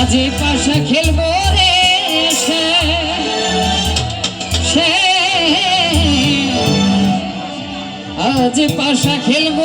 আজ পাশা খেলব রে সে। আজ পাশা খেলব